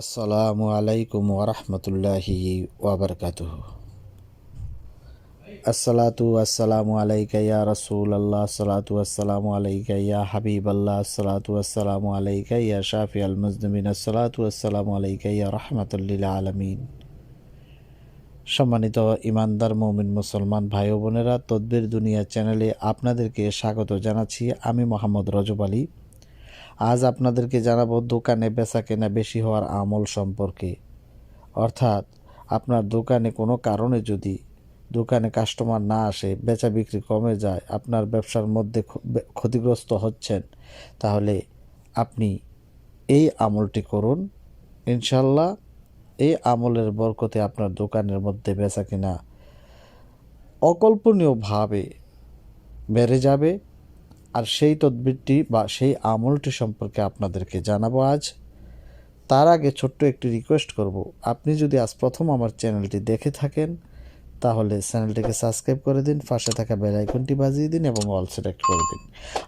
আসসালামু আলাইকুম ওরহমতুল্লাহি ওবরকাতুহ আসসালাতু আসসালামু আলাইকা রাসূল আল্লাহ আসসালাতু আসসালামু আলাইকা হাবিব আল্লাহ আসসালাতু আসসালামু আলাইকা শাফি আল মুজনিমিন, আসসালাতু আসসালামু আলাইকা রহমাতুল্লিল আলমিন। সম্মানিত ইমানদার মৌমিন মুসলমান ভাই বোনেরা, তদ্বির দুনিয়া চ্যানেলে আপনাদেরকে স্বাগত জানাচ্ছি। আমি মোহাম্মদ রজব আলী। আজ আপনাদেরকে জানাব দোকানে বেচা কেনা বেশি হওয়ার আমল সম্পর্কে। অর্থাৎ, আপনার দোকানে কোনো কারণে যদি দোকানে কাস্টমার না আসে, বেচা বিক্রি কমে যায়, আপনার ব্যবসার মধ্যে ক্ষতিগ্রস্ত হচ্ছেন, তাহলে আপনি এই আমলটি করুন। ইনশাল্লাহ এই আমলের বরকতে আপনার দোকানের মধ্যে বেচা কিনা অকল্পনীয়ভাবে বেড়ে যাবে। আর সেই তদবিরটি বা সেই আমলটি সম্পর্কে আপনাদেরকে জানাব আজ। তার আগে ছোট্ট একটি রিকোয়েস্ট করব। আপনি যদি আজ প্রথম আমার চ্যানেলটি দেখে থাকেন তাহলে চ্যানেলটিকে সাবস্ক্রাইব করে দিন, পাশে থাকা বেল আইকনটি বাজিয়ে দিন এবং অল সিলেক্ট করে দিন।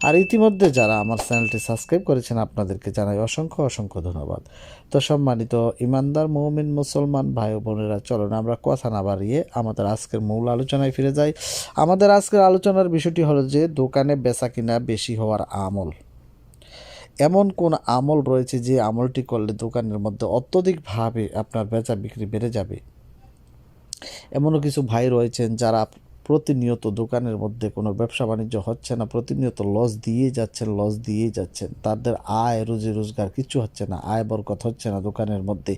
আর ইতিমধ্যে যারা আমার চ্যানেলটি সাবস্ক্রাইব করেছেন, আপনাদেরকে জানাই অসংখ্য অসংখ্য ধন্যবাদ। তো সম্মানিত ইমানদার, মৌমিন, মুসলমান ভাই বোনেরা, চলুন আমরা কথা না বাড়িয়ে আমাদের আজকের মূল আলোচনায় ফিরে যাই। আমাদের আজকের আলোচনার বিষয়টি হলো যে, দোকানে বেচা কিনা বেশি হওয়ার আমল। এমন কোন আমল রয়েছে যে আমলটি করলে দোকানের মধ্যে অত্যধিকভাবে আপনার বেচা বিক্রি বেড়ে যাবে? এমনও কিছু ভাই রয়েছেন যারা প্রতিনিয়ত দোকানের মধ্যে কোনো ব্যবসা বাণিজ্য হচ্ছে না, প্রতিনিয়ত লস দিয়ে যাচ্ছেন লস দিয়ে যাচ্ছেন। তাদের আয়, রুজি, রোজগার কিছু হচ্ছে না, আয় বরকত হচ্ছে না দোকানের মধ্যে।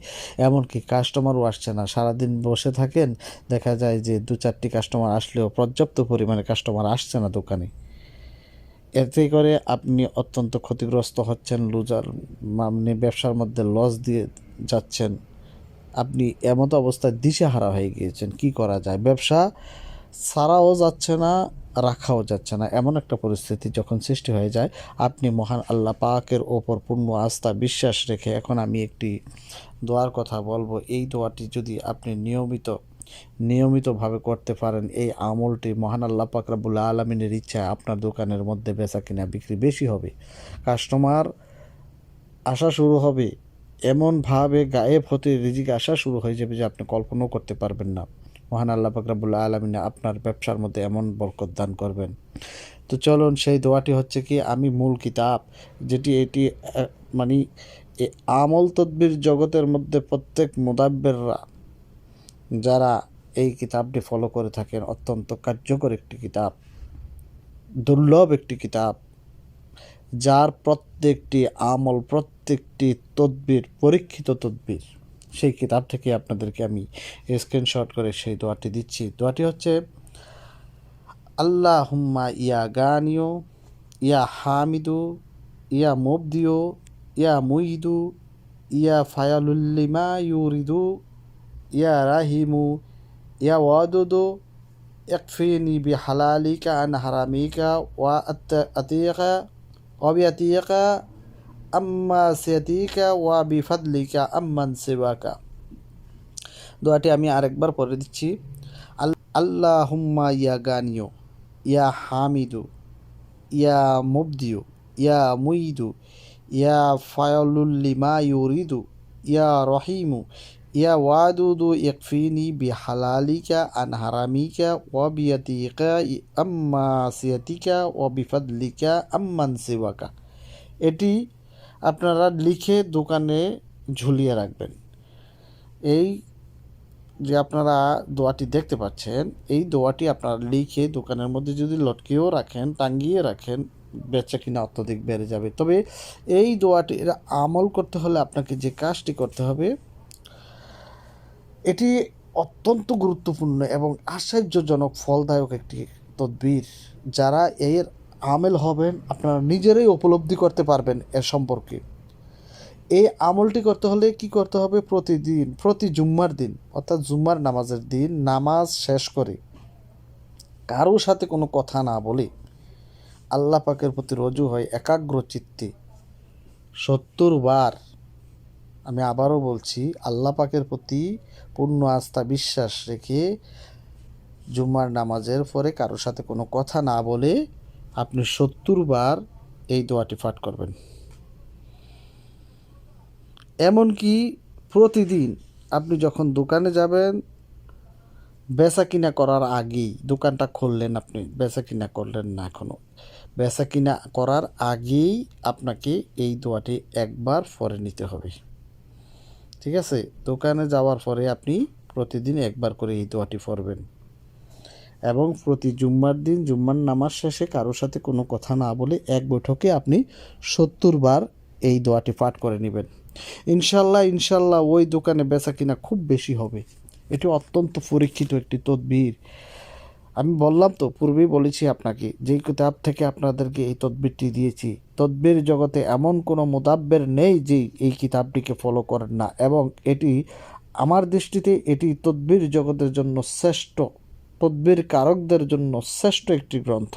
এমনকি কাস্টমারও আসছে না। সারাদিন বসে থাকেন, দেখা যায় যে দু চারটি কাস্টমার আসলেও পর্যাপ্ত পরিমাণে কাস্টমার আসছে না দোকানে। এতে করে আপনি অত্যন্ত ক্ষতিগ্রস্ত হচ্ছেন লুজার আপনি ব্যবসার মধ্যে লস দিয়ে যাচ্ছেন। আপনি এমতো অবস্থায় দিশেহারা হয়ে গিয়েছেন, কি করা যায়? ব্যবসা ছাড়াও যাচ্ছে না, রাখাও যাচ্ছে না। এমন একটা পরিস্থিতি যখন সৃষ্টি হয়ে যায়, আপনি মহান আল্লাহ পাকের ওপর পূর্ণ আস্থা, বিশ্বাস রেখে এখন আমি একটি দোয়ার কথা বলব। এই দোয়াটি যদি আপনি নিয়মিত, নিয়মিতভাবে করতে পারেন, এই আমলটি মহান আল্লাহ পাক রাব্বুল আলমিনের ইচ্ছায় আপনার দোকানের মধ্যে বেচা কিনা, বিক্রি বেশি হবে। কাস্টমার আসা শুরু হবে। এমনভাবে গায়েব হতে রিজিক আসা শুরু হয়ে যাবে যে আপনি কল্পনাও করতে পারবেন না। মহান আল্লাহ পাকরাবুল্লাহ আলমিনে আপনার ব্যবসার মধ্যে এমন বরকত দান করবেন। তো চলুন সেই দোয়াটি হচ্ছে কি, আমি মূল কিতাব, যেটি এটি মানে আমল তদ্বির জগতের মধ্যে প্রত্যেক মোদাব্বেররা, যারা এই কিতাবটি ফলো করে থাকেন, অত্যন্ত কার্যকর একটি কিতাব, দুর্লভ একটি কিতাব। যার প্রত্যেকটি আমল, প্রত্যেকটি তদ্বির, পরীক্ষিত তদ্বির। সেই কিতাব থেকে আপনাদেরকে আমি স্ক্রিনশট করে সেই দোয়াটি দিচ্ছি। দোয়াটি হচ্ছে আল্লাহ হুম্মা ইয়া গানিও ইয়া হামিদু, ইয়া মুবদিও ইয়া মুইদু ইয়া ফায়ালুল্লিমা ইউরিদু, ইয়া রাহিমু, ইয়া ওয়াদুদু একফিনি বি হালালিকা আন হারামিকা অবিয়াতিয়াকা আম্মা সিয়াতিকা ওয়া বিফাদলিকা আম্মান সেবাকা দোয়াটি আমি আরেকবার পরে দিচ্ছি আল্লাহ হুম্মা ইয়া গানিও ইয়া হামিদু ইয়া মুবদিও ইয়া মুইদু ইয়া ফায়লুল্লিমা ইউরিদু ইয়া রহিমু ইয়া ওয়াদুদু ইকফিনি বিহালালিকা আন হারামিকা ওয়া বিয়াতিকা আম্মা সিয়াতিকা ওয়া বিফাদলিকা আম্মান সিওয়াকা এটি আপনারা লিখে দোকানে ঝুলিয়ে রাখবেন। এই যে আপনারা দোয়াটি দেখতে পাচ্ছেন, এই দোয়াটি আপনারা লিখে দোকানের মধ্যে যদি লটকেও রাখেন, টাঙ্গিয়ে রাখেন, বেচা কিনা অত্যধিক বেড়ে যাবে। তবে এই দোয়াটির আমল করতে হলে আপনাকে যে কাজটি করতে হবে এটি অত্যন্ত গুরুত্বপূর্ণ এবং আশ্চর্যজনক, ফলদায়ক একটি তদবির। যারা এর আমেল হবেন, আপনারা নিজেরাই উপলব্ধি করতে পারবেন এর সম্পর্কে। এই আমলটি করতে হলে কি করতে হবে? প্রতিদিন, প্রতি জুম্মার দিন, অর্থাৎ জুম্মার নামাজের দিন নামাজ শেষ করে কারোর সাথে কোনো কথা না বলে আল্লাহ পাকের প্রতি রজু হয় একাগ্র চিত্তে সত্তর বার আমি আবারও বলছি, আল্লাহ পাকের প্রতি পূর্ণ আস্থা, বিশ্বাস রেখে জুম্মার নামাজের পরে কারোর সাথে কোনো কথা না বলে আপনি সত্তর বার এই দোয়াটি পাঠ করবেন। এমনকি প্রতিদিন আপনি যখন দোকানে যাবেন, বেচা কিনা করার আগেই, দোকানটা খুললেন আপনি, বেচা কিনা করলেন না এখনও বেচা কিনা করার আগেই আপনাকে এই দোয়াটি একবার পরে নিতে হবে। ঠিক আছে? দোকানে যাওয়ার পরে আপনি প্রতিদিন একবার করে এই দোয়াটি পড়বেন। এবং প্রতি জুম্মার দিন, জুম্মার নামাজ শেষে কারোর সাথে কোনো কথা না বলে এক বৈঠকে আপনি সত্তর বার এই দোয়াটি পাঠ করে নেবেন। ইনশাল্লাহ ইনশাল্লাহ ওই দোকানে বেচা কিনা খুব বেশি হবে। এটি অত্যন্ত পরীক্ষিত একটি তদবির। আমি বললাম তো, পূর্বেই বলেছি আপনাকে যেই কিতাব থেকে আপনাদেরকে এই তদবিরটি দিয়েছি। তদবির জগতে এমন কোনো মোদাব্বের নেই যে এই কিতাবটিকে ফলো করেন না এবং এটি আমার দৃষ্টিতে এটি তদবির জগতের জন্য শ্রেষ্ঠ, তদবির কারকদের জন্য শ্রেষ্ঠ একটি গ্রন্থ,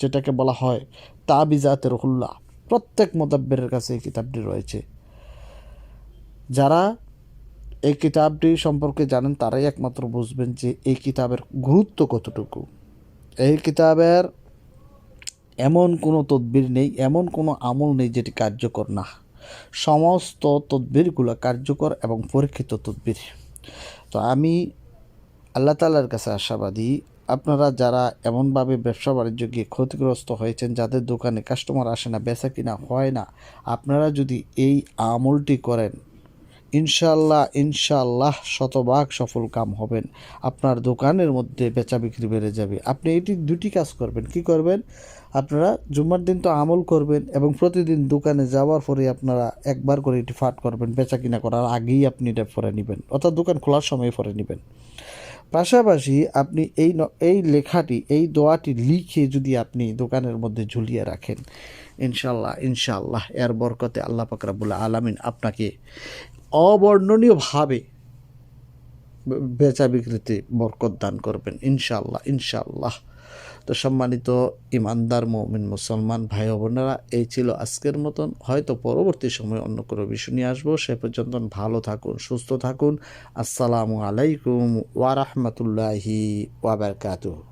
যেটাকে বলা হয় তাবিজাতের হুল্লা প্রত্যেক মোদাব্বের কাছে এই কিতাবটি রয়েছে। যারা এই কিতাবটি সম্পর্কে জানেন তারাই একমাত্র বুঝবেন যে এই কিতাবের গুরুত্ব কতটুকু। এই কিতাবের এমন কোনো তদবির নেই, এমন কোনো আমল নেই যেটি কার্যকর না। সমস্ত তদবিরগুলো কার্যকর এবং পরীক্ষিত তদবির। তো আমি আল্লাহ তালার কাছে আশাবাদী, আপনারা যারা এমনভাবে ব্যবসা বাণিজ্য গিয়ে ক্ষতিগ্রস্ত হয়েছেন, যাদের দোকানে কাস্টমার আসে না, বেচা কিনা হয় না, আপনারা যদি এই আমলটি করেন ইনশাল্লাহ ইনশাল্লাহ শতভাগ সফল কাম হবেন। আপনার দোকানের মধ্যে বেচা বিক্রি বেড়ে যাবে। আপনি এটি দুটি কাজ করবেন। কি করবেন? আপনারা জুম্মার দিন তো আমল করবেন এবং প্রতিদিন দোকানে যাওয়ার পরে আপনারা একবার করে এটি ফাট করবেন। বেচা কিনা করার আগেই আপনি এটা পরে নেবেন। অর্থাৎ দোকান খোলার সময় পরে নেবেন। পাশাপাশি আপনি এই এই লেখাটি, এই দোয়াটি লিখে যদি আপনি দোকানের মধ্যে ঝুলিয়ে রাখেন, ইনশাল্লাহ ইনশাল্লাহ, এর বরকতে আল্লাহ পাকরাবুল্লা আলামিন আপনাকে অবর্ণনীয়ভাবে বেচা বিক্রিতে বরকত দান করবেন, ইনশাল্লাহ ইনশাল্লাহ। তো সম্মানিত ইমানদার মমিন মুসলমান ভাই বোনেরা, এই ছিল আজকের মতন। হয়তো পরবর্তী সময় অন্য কোনো বিষয় নিয়ে আসব। সে পর্যন্ত ভালো থাকুন, সুস্থ থাকুন। আসসালামু আলাইকুম ওয়ারহমতুল্লাহি ওয়াবারকাতুহ